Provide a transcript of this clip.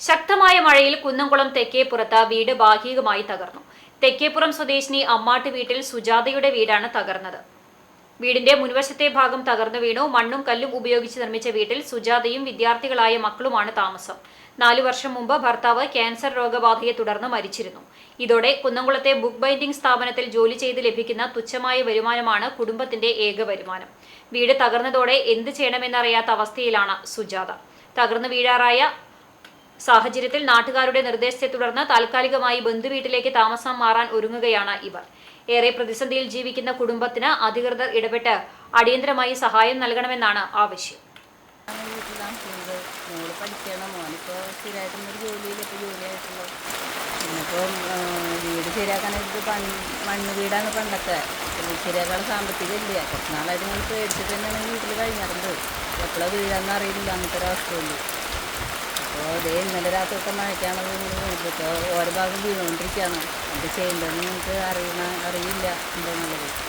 ശക്തമായ മഴയിൽ കുന്നംകുളം തെക്കേപ്പുറത്ത് വീട് ഭാഗികമായി തകർന്നു. തെക്കേപ്പുറം സ്വദേശിനി അമ്മാട്ട് വീട്ടിൽ സുജാതയുടെ വീടാണ് തകർന്നത്. വീടിന്റെ മുൻവശത്തെ ഭാഗം തകർന്നു വീണു. മണ്ണും കല്ലും ഉപയോഗിച്ച് നിർമ്മിച്ച വീട്ടിൽ സുജാതയും വിദ്യാർത്ഥികളായ മക്കളുമാണ് താമസം. നാലു വർഷം മുമ്പ് ഭർത്താവ് ക്യാൻസർ രോഗബാധയെ തുടർന്ന് മരിച്ചിരുന്നു. ഇതോടെ കുന്നംകുളത്തെ ബുക്ക് ബൈൻഡിംഗ് സ്ഥാപനത്തിൽ ജോലി ചെയ്ത് ലഭിക്കുന്ന തുച്ഛമായ വരുമാനമാണ് കുടുംബത്തിന്റെ ഏക വരുമാനം. വീട് തകർന്നതോടെ എന്ത് ചെയ്യണമെന്നറിയാത്ത അവസ്ഥയിലാണ് സുജാത. തകർന്നു വീഴാറായ സാഹചര്യത്തിൽ നാട്ടുകാരുടെ നിർദ്ദേശത്തെ തുടർന്ന് താൽക്കാലികമായി ബന്ധുവീട്ടിലേക്ക് താമസം മാറാൻ ഒരുങ്ങുകയാണ് ഇവർ. ഏറെ പ്രതിസന്ധിയിൽ ജീവിക്കുന്ന കുടുംബത്തിന് അധികൃതർ ഇടപെട്ട് അടിയന്തരമായി സഹായം നൽകണമെന്നാണ് ആവശ്യം. ഇപ്പം വീട് ശരിയാക്കാനായിട്ട് പണ്ട് മണ്ണ് വീടാണ് പണ്ടൊക്കെ ശരിയാക്കാൻ സാമ്പത്തികമില്ല കുറച്ച് നാളായിട്ട് ഞങ്ങൾ പേടിച്ചിട്ട് തന്നെയാണ് വീട്ടിൽ കഴിഞ്ഞിരുന്നത് എപ്പോഴാണ് വീഴാന്ന് അറിയില്ല അങ്ങനത്തെ ഒരു അവസ്ഥയുള്ളൂ അപ്പോൾ അതേ ഇന്നലെ രാത്രിയൊക്കെ മഴയ്ക്കാണത് ഓരോ ഭാഗം വീണുകൊണ്ടിരിക്കുകയാണ്. എന്ത് ചെയ്യേണ്ടതെന്ന് നിങ്ങൾക്ക് അറിയണ അറിയില്ല എന്താണെന്നുള്ളത്